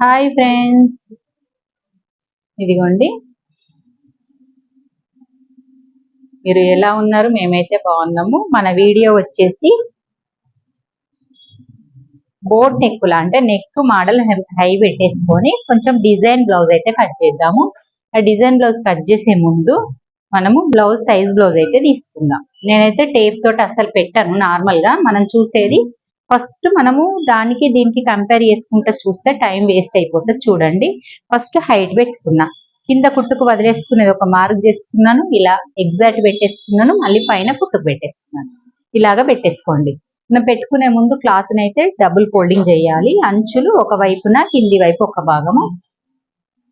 Hi friends. ఇదిగోండి. మీరు ఎలా ఉన్నారు? మేమైతే బాగున్నాము. మన వీడియో వచ్చేసి బోట్ నెక్కులా అంటే నెక్ మోడల్ హై పెట్టేసుకొని కొంచెం డిజైన్ బ్లౌజ్ అయితే కట్ చేద్దాము. ఆ డిజైన్ బ్లౌజ్ కట్ చేసే ముందు మనము బ్లౌజ్ సైజ్ బ్లౌజ్ అయితే తీసుకుందాం. నేనైతే టేప్ తోటి అసలు పెట్టాను నార్మల్గా మనం చూసేది ఫస్ట్ మనము దానికి దీనికి కంపేర్ చేసుకుంటే చూస్తే టైం వేస్ట్ అయిపోతుంది చూడండి. ఫస్ట్ హైట్ పెట్టుకున్నా. కింద కుట్టుకు వదిలేసుకునేది ఒక మార్క్ చేసుకున్నాను ఇలా ఎగ్జాక్ట్ పెట్టేసుకున్నాను మళ్ళీ పైన కుట్టుకు పెట్టేసుకున్నాను. ఇలాగా పెట్టేసుకోండి. మనం పెట్టుకునే ముందు క్లాత్ అయితే డబుల్ ఫోల్డింగ్ చేయాలి. అంచులు ఒక వైపున కింది వైపు ఒక భాగము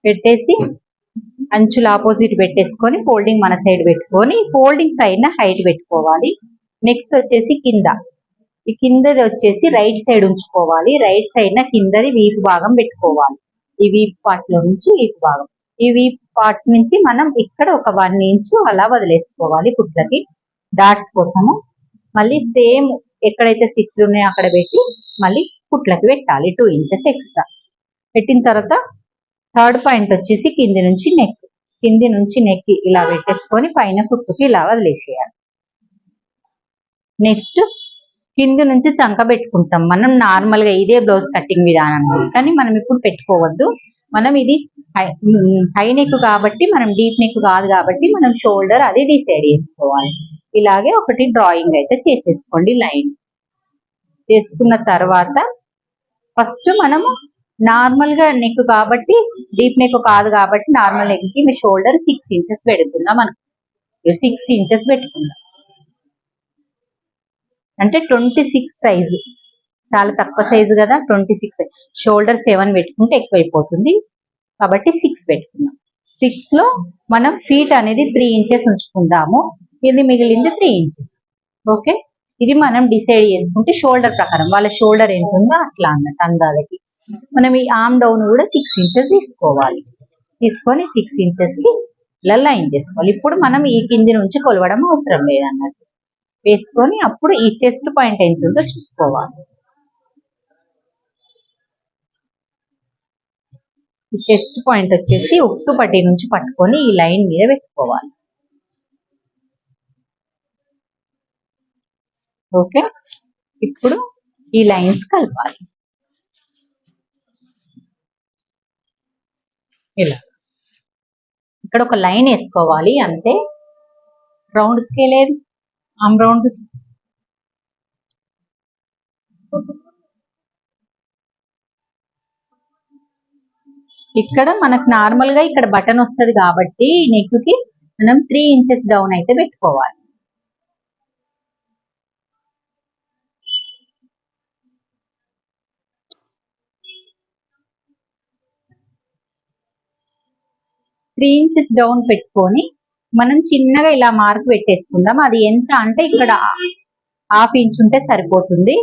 పెట్టేసి అంచులు ఆపోజిట్ పెట్టేసుకొని ఫోల్డింగ్ మన సైడ్ పెట్టుకొని ఫోల్డింగ్ సైడ్ హైట్ పెట్టుకోవాలి. నెక్స్ట్ వచ్చేసి కింద. ఈ కిందది వచ్చేసి రైట్ సైడ్ ఉంచుకోవాలి. రైట్ సైడ్ న కిందది వీపు భాగం పెట్టుకోవాలి. ఈ వీపు పార్ట్లో నుంచి వీపు భాగం. ఈ వీపు పార్ట్ నుంచి మనం ఇక్కడ ఒక వన్ ఇంచ్ అలా వదిలేసుకోవాలి కుట్లకి డాట్స్ కోసము. మళ్ళీ సేమ్ ఎక్కడైతే స్టిచ్లు ఉన్నాయో అక్కడ పెట్టి మళ్ళీ కుట్లకి పెట్టాలి. టూ ఇంచెస్ ఎక్స్ట్రా పెట్టిన తర్వాత థర్డ్ పాయింట్ వచ్చేసి కింది నుంచి నెక్ కింది నుంచి నెక్ ఇలా పెట్టేసుకొని పైన కుట్టుకి ఇలా వదిలేసేయాలి. నెక్స్ట్ కింద నుంచి చంక పెట్టుకుంటాం. మనం నార్మల్గా ఇదే బ్లౌజ్ కటింగ్ విధానం. కానీ మనం ఇప్పుడు పెట్టుకోవద్దు. మనం ఇది హై నెక్ కాబట్టి మనం డీప్ నెక్ కాదు కాబట్టి మనం షోల్డర్ అది డిసైడ్ చేసుకోవాలి. ఇలాగే ఒకటి డ్రాయింగ్ అయితే చేసేసుకోండి లైన్ చేసుకున్న తర్వాత ఫస్ట్ మనము నార్మల్గా నెక్ కాబట్టి డీప్ నెక్ కాదు కాబట్టి నార్మల్ నెక్కి మీ షోల్డర్ సిక్స్ ఇంచెస్ పెడుతుందా మనం సిక్స్ ఇంచెస్ పెట్టుకుందాం. అంటే ట్వంటీ సిక్స్ సైజు. చాలా తక్కువ సైజు కదా ట్వంటీ సిక్స్ షోల్డర్ సెవెన్ పెట్టుకుంటే ఎక్కువైపోతుంది. కాబట్టి సిక్స్ పెట్టుకుందాం. సిక్స్లో మనం ఫీట్ అనేది త్రీ ఇంచెస్ ఉంచుకుందాము. ఇది మిగిలింది త్రీ ఇంచెస్. ఓకే? ఇది మనం డిసైడ్ చేసుకుంటే షోల్డర్ ప్రకారం. వాళ్ళ షోల్డర్ ఎంత ఉందో అట్లా అన్నట్టు అందాలకి. మనం ఈ ఆమ్ డౌన్ కూడా సిక్స్ ఇంచెస్ తీసుకోవాలి. తీసుకొని సిక్స్ ఇంచెస్కి ఇలా లైన్ చేసుకోవాలి. ఇప్పుడు మనం ఈ కింది నుంచి కొలవడం అవసరం లేదన్నట్టు. వేసుకొని అప్పుడు ఈ చెస్ట్ పాయింట్ ఎంత ఉందో చూసుకోవాలి. ఈ చెస్ట్ పాయింట్ వచ్చేసి ఉక్సు పట్టి నుంచి పట్టుకొని ఈ లైన్ మీద పెట్టుకోవాలి. ఓకే? ఇప్పుడు ఈ లైన్స్ కలపాలి. ఇలా. ఇక్కడ ఒక లైన్ వేసుకోవాలి అంతే. రౌండ్ స్కేల్ ఏది? రౌండ్ ఇక్కడ మనకు నార్మల్గా ఇక్కడ బటన్ వస్తుంది కాబట్టి నెక్కి మనం త్రీ ఇంచెస్ డౌన్ అయితే పెట్టుకోవాలి. త్రీ ఇంచెస్ డౌన్ పెట్టుకొని మనం చిన్నగా ఇలా మార్క్ పెట్టేసుకుందాం. అది ఎంత అంటే ఇక్కడ హాఫ్ ఇంచ్ ఉంటే సరిపోతుంది.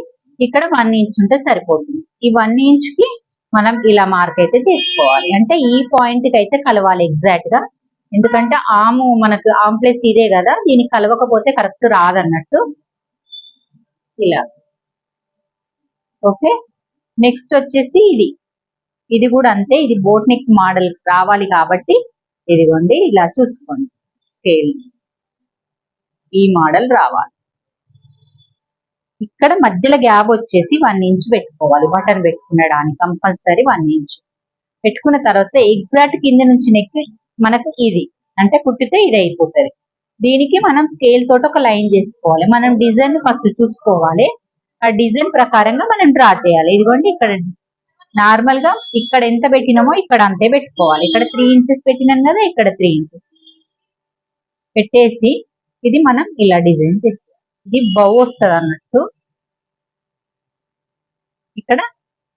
ఇక్కడ వన్ ఇంచ్ ఉంటే సరిపోతుంది. ఈ వన్ ఇంచ్కి మనం ఇలా మార్క్ అయితే చేసుకోవాలి. అంటే ఈ పాయింట్కి అయితే కలవాలి ఎగ్జాక్ట్గా. ఎందుకంటే ఆము మనకు ఆమ్ ప్లేస్ ఇదే కదా. దీనికి కలవకపోతే కరెక్ట్ రాదన్నట్టు. ఇలా. ఓకే? నెక్స్ట్ వచ్చేసి ఇది. ఇది కూడా అంతే. ఇది బోట్ నెక్ మోడల్ రావాలి కాబట్టి ఇదిగోండి ఇలా చూసుకోండి. స్కేల్ ఈ మోడల్ రావాలి. ఇక్కడ మధ్యలో గ్యాప్ వచ్చేసి వన్ ఇంచ్ పెట్టుకోవాలి. బటన్ పెట్టుకునడానికి కంపల్సరీ వన్ ఇంచ్ పెట్టుకున్న తర్వాత ఎగ్జాక్ట్ కింద నుంచి నెక్ మనకు ఇది. అంటే కుట్టితే ఇది అయిపోతుంది. దీనికి మనం స్కేల్ తోటి ఒక లైన్ చేసుకోవాలి. మనం డిజైన్ ఫస్ట్ చూసుకోవాలి. ఆ డిజైన్ ప్రకారంగా మనం డ్రా చేయాలి. ఇదిగోండి ఇక్కడ నార్మల్గా ఇక్కడ ఎంత పెట్టినామో ఇక్కడ అంతే పెట్టుకోవాలి. ఇక్కడ త్రీ ఇంచెస్ పెట్టినాం కదా ఇక్కడ త్రీ ఇంచెస్ పెట్టేసి ఇది మనం ఇలా డిజైన్ చేస్తాం ఇది బౌ వస్తుంది అన్నట్టు. ఇక్కడ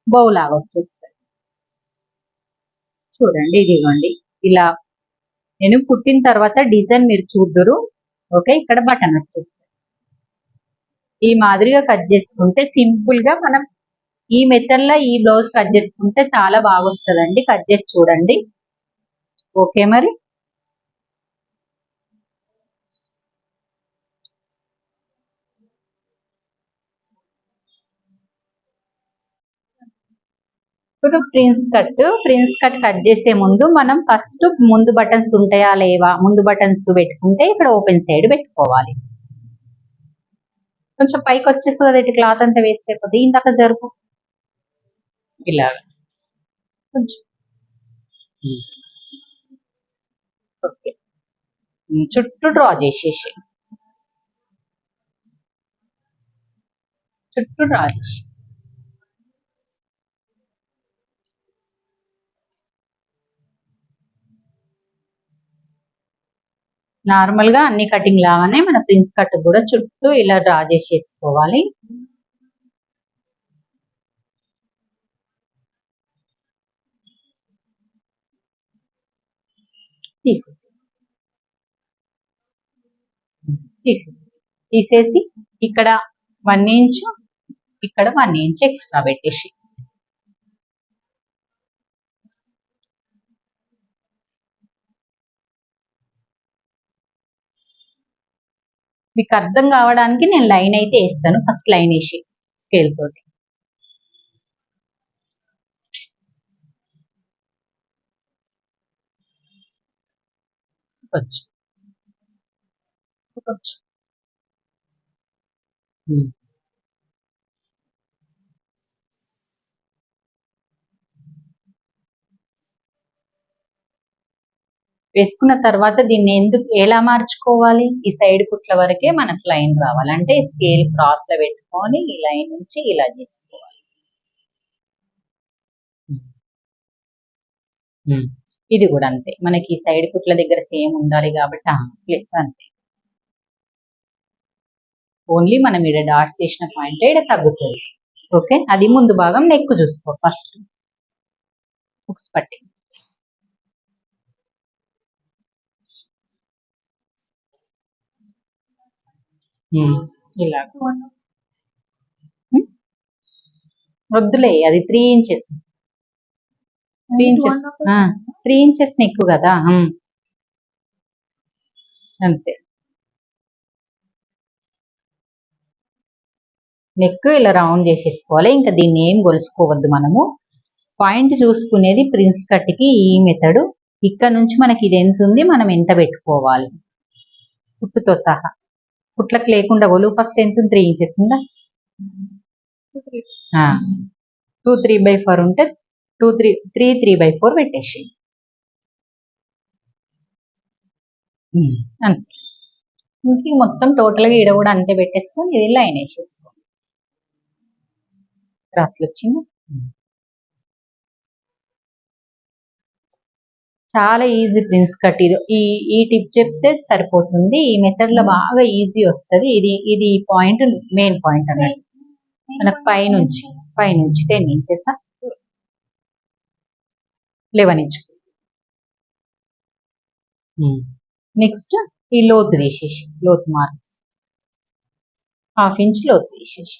బౌ లాగా వచ్చేస్తుంది. చూడండి ఇదిగోండి. ఇలా నేను పుట్టిన తర్వాత డిజైన్ మీరు చూద్దరు. ఓకే ఇక్కడ బటన్ వచ్చేస్తుంది. ఈ మాదిరిగా కట్ చేసుకుంటే సింపుల్గా మనం ఈ మెథడ్లో ఈ బ్లౌజ్ కట్ చేసుకుంటే చాలా బాగా వస్తుందండి. కట్ చేసి చూడండి. ఓకే మరి. ఇప్పుడు prince cut prince cut cut చేసే ముందు మనం ఫస్ట్ ముందు బటన్స్ ఉంటాయా లేవా? ముందు బటన్స్ పెట్టుకుంటే ఇక్కడ ఓపెన్ సైడ్ పెట్టుకోవాలి. కొంచెం పైకి వచ్చేస్తుంది కదా ఇటు క్లాత్ అంతా వేస్ట్ అయిపోతుంది ఇందాక జరుపు. ఇలా. కొంచెం. ఓకే. చుట్టూ డ్రా చేసేసి చుట్టూ డ్రా చేసి నార్మల్గా అన్ని కటింగ్ లాగానే మన ప్రిన్స్ కట్ కూడా చుట్టూ ఇలా డ్రా చేసేసుకోవాలి. తీసేసి. తీసేసి. తీసేసి ఇక్కడ వన్ ఇంచ్ ఇక్కడ వన్ ఇంచ్ ఎక్స్ట్రా పెట్టేసి. మీకు అర్థం కావడానికి నేను లైన్ అయితే వేస్తాను ఫస్ట్ లైన్ వేసి స్కేల్ తోటి. కొంచెం కొంచెం వేసుకున్న తర్వాత దీన్ని ఎందుకు ఎలా మార్చుకోవాలి? ఈ సైడ్ కుట్ల వరకే మనకు లైన్ రావాలి. అంటే స్కేల్ క్రాస్లో పెట్టుకొని ఈ లైన్ నుంచి ఇలా తీసుకోవాలి. ఇది కూడా అంతే. మనకి ఈ సైడ్ కుట్ల దగ్గర సేమ్ ఉండాలి కాబట్టి ప్లస్ అంతే. ఓన్లీ మనం ఇక్కడ డాట్స్ చేసిన పాయింట్ ఇక్కడ తగ్గుతుంది. ఓకే? అది ముందు భాగం నెక్ చూసుకో ఫస్ట్. బుక్స్ పట్టి. ఇలా. వద్దులే అది three inches three inches three inches neck కదా. అంతే. నెక్ ఇలా రౌండ్ చేసేసుకోవాలి ఇంకా దీన్ని ఏం గొలుసుకోవద్దు మనము. పాయింట్ చూసుకునేది ప్రిన్స్ కట్కి ఈ మెథడ్ ఇక్కడ నుంచి మనకి ఇది ఎంత ఉంది మనం ఎంత పెట్టుకోవాలి. కుట్టుతో సహా. కుట్లకు లేకుండా గొలు ఫస్ట్ ఎంత త్రీ ఇంచెస్ ఉందా? టూ త్రీ బై ఫోర్ ఉంటే two three three three by four పెట్టేసి అంతే. ఇంక మొత్తం టోటల్గా ఈడ కూడా అంతే పెట్టేసుకొని ఇది లైన్ వేసేసుకో. క్రాస్లు వచ్చింది? చాలా ఈజీ ప్రిన్స్ కట్ ఇది ఈ ఈ టిప్ చెప్తే సరిపోతుంది. ఈ మెథడ్లో బాగా ఈజీ వస్తది. ఇది ఇది పాయింట్ మెయిన్ పాయింట్ అన్నట్టు. మనకు పై నుంచి పై నుంచి ten inches eleven inch next ఈ లోతు తీసేసి లోతు మార్క్. హాఫ్ ఇంచ్ లోతు తీసేసి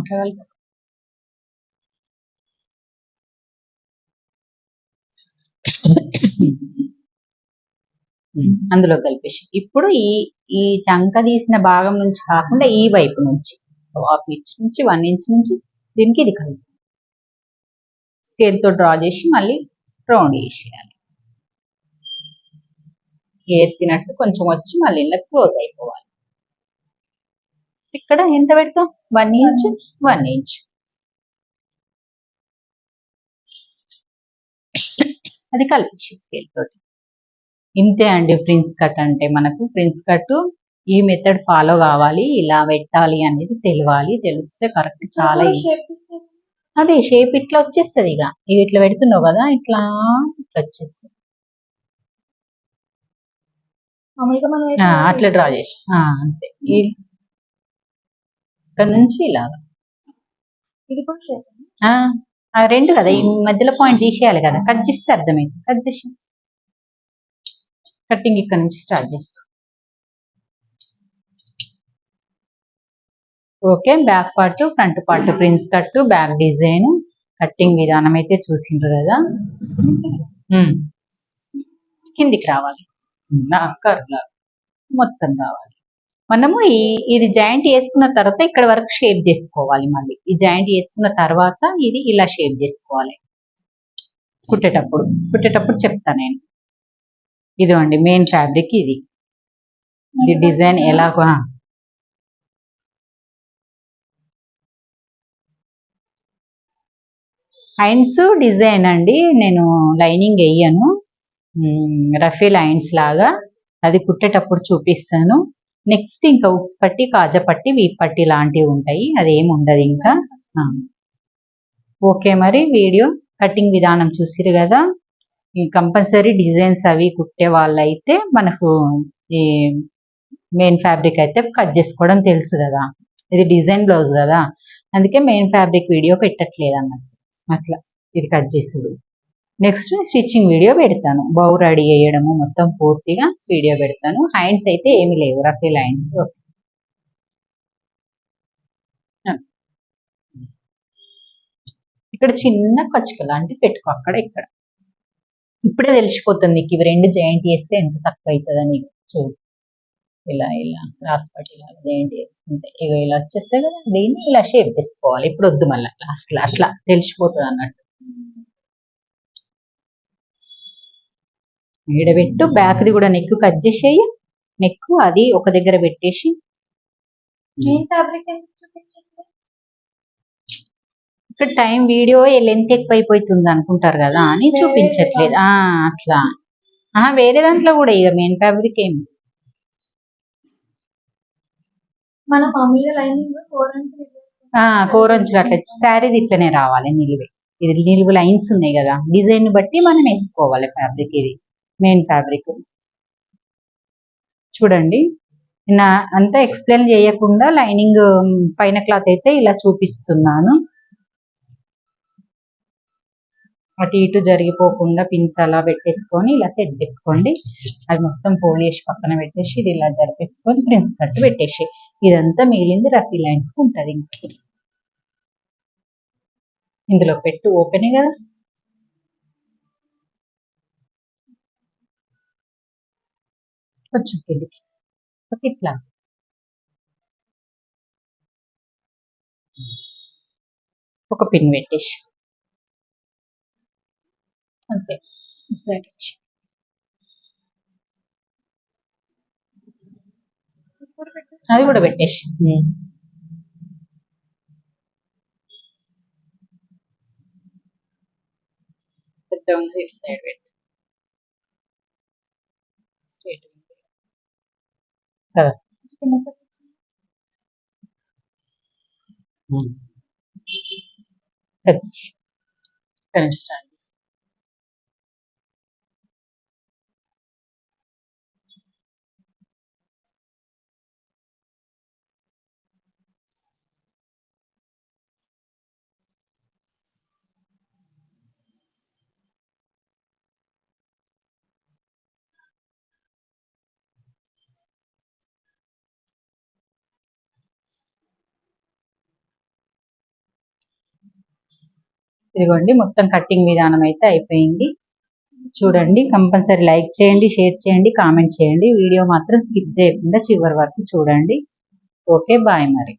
అట్లా కలిపి. అందులో కలిపేసి. ఇప్పుడు ఈ ఈ చంక తీసిన భాగం నుంచి కాకుండా ఈ వైపు నుంచి. హాఫ్ ఇంచ్ నుంచి వన్ ఇంచ్ నుంచి దీనికి ఇది కలిపి. స్కేల్తో డ్రా చేసి మళ్ళీ రౌండ్ చేసేయాలి. ఎత్తినట్టు కొంచెం వచ్చి మళ్ళీ ఇలా క్లోజ్ అయిపోవాలి. ఇక్కడ ఎంత పెడతాం? వన్ ఇంచ్ వన్ ఇంచ్ అది కలిపి స్కేల్ తోటి. ఇంతే అండి ప్రిన్స్ కట్ అంటే మనకు. ప్రిన్స్ కట్ ఈ మెథడ్ ఫాలో కావాలి ఇలా పెట్టాలి అనేది తెలియాలి. తెలిస్తే కరెక్ట్ చాలా. అదే షేప్ ఇట్లా వచ్చేస్తుంది ఇక. ఇవి ఇట్లా పెడుతున్నావు కదా ఇట్లా ఇట్లా వచ్చేస్తుంది. అట్లా డ్రా చేసి అంతే. ఇక్కడ నుంచి ఇలాగా. ఇది కూడా రెండు కదా ఈ మధ్యలో పాయింట్ తీసేయాలి కదా. కట్ చేస్తే అర్థమైంది. కట్ చేసి కట్టింగ్ ఇక్కడ నుంచి స్టార్ట్ చేస్తాం. Okay back part front part prince cut back design cutting విధానం అయితే చూసిండ్రు కదా. ఉమ్. కిందికి రావాలి. కర్వ్ మొత్తం రావాలి. మనము ఈ ఇది జాయింట్ వేసుకున్న తర్వాత ఇక్కడ వరకు షేప్ చేసుకోవాలి మళ్ళీ. ఈ జాయింట్ వేసుకున్న తర్వాత ఇది ఇలా షేప్ చేసుకోవాలి. కుట్టేటప్పుడు కుట్టేటప్పుడు చెప్తా నేను. ఇదిగోండి మెయిన్ ఫ్యాబ్రిక్ ఇది. ఈ డిజైన్ ఎలా లైన్స్ డిజైన్ అండి నేను లైనింగ్ వేయను. రఫీ లైన్స్ లాగా. అది కుట్టేటప్పుడు చూపిస్తాను. నెక్స్ట్ ఇంకా ఉక్స్ పట్టి కాజా పట్టి వీప్ పట్టి లాంటివి ఉంటాయి. అది ఉండదు ఇంకా. ఓకే మరి వీడియో కటింగ్ విధానం చూసిరు కదా. ఈ కంపల్సరీ డిజైన్స్ అవి కుట్టే వాళ్ళైతే మనకు ఈ మెయిన్ ఫ్యాబ్రిక్ అయితే కట్ చేసుకోవడం తెలుసు కదా. ఇది డిజైన్ బ్లౌజ్ కదా. అందుకే మెయిన్ ఫ్యాబ్రిక్ వీడియో పెట్టట్లేదు అన్నట్టు. అట్లా ఇది కట్ చేసుడు. నెక్స్ట్ స్టిచ్చింగ్ వీడియో పెడతాను. బౌ రెడీ చేయడము మొత్తం పూర్తిగా వీడియో పెడతాను. హ్యాండ్స్ అయితే ఏమి లేవు. రఫీ లైన్స్ ఇక్కడ చిన్న కచ్చుక లాంటివి పెట్టుకో. అక్కడ ఇక్కడ. ఇప్పుడే తెలిసిపోతుంది. నీకు ఇవి రెండు జాయింట్ చేస్తే ఎంత తక్కువ అవుతుందని. చూడు ఇలా ఇలా. క్రాస్ ఇలా జాయింట్ చేసుకుంటే. ఇవి ఇలా వచ్చేస్తే కదా. దీన్ని ఇలా షేప్ చేసుకోవాలి. ఇప్పుడు వద్దు మళ్ళీ. లాస్ట్ అట్లా తెలిసిపోతుంది అన్నట్టు. ఈడబెట్టు బ్యాక్ది కూడా నెక్ కట్ చేసేయి. నెక్ అది ఒక దగ్గర పెట్టేసి. ఇక్కడ టైం వీడియో లెంత్ ఎక్కువ అయిపోతుంది అనుకుంటారు కదా అని చూపించట్లేదు. ఆ అట్లా. ఆ వేరే దాంట్లో కూడా ఇక మెయిన్ ఫ్యాబ్రిక్ ఏం. మన మామూలుగా లైనింగ్ ఫోర్ కోరంచులు అట్లా. శారీది ఇట్లనే రావాలి నిలువ. ఇది నిలువు లైన్స్ ఉన్నాయి కదా. డిజైన్ బట్టి మనం వేసుకోవాలి ఫ్యాబ్రిక్ ఇది. మెయిన్ ఫ్యాబ్రిక్ చూడండి. నా అంతా ఎక్స్ప్లెయిన్ చేయకుండా లైనింగ్ um, పైన క్లాత్ అయితే ఇలా చూపిస్తున్నాను. అటు ఇటు జరిగిపోకుండా పిన్స్ అలా పెట్టేసుకొని ఇలా సెట్ చేసుకోండి. అది మొత్తం పోలేసి పక్కన పెట్టేసి ఇది ఇలా జరిపేసుకొని ప్రిన్స్ కట్ పెట్టేసి ఇదంతా మిగిలింది రఫీ లైన్స్ ఉంటుంది. ఇంకా ఇందులో పెట్టు ఓపెనే కదా? కొంచెం కిందికి ఒక ఇట్లా. ఒక పిన్ పెట్టేసి. అంతే. సైడ్ పెట్టేసి అది కూడా పెట్టేసి. పెద్ద ఉంది సైడ్ పెట్టు. స్ట్రైట్ కదా కింద ఇదిగోండి మొత్తం కట్టింగ్ విధానం అయితే అయిపోయింది. చూడండి కంపల్సరీ లైక్ చేయండి షేర్ చేయండి కామెంట్ చేయండి. వీడియో మాత్రం స్కిప్ చేయకుండా చివరి వరకు చూడండి. ఓకే బాయ్ మరి.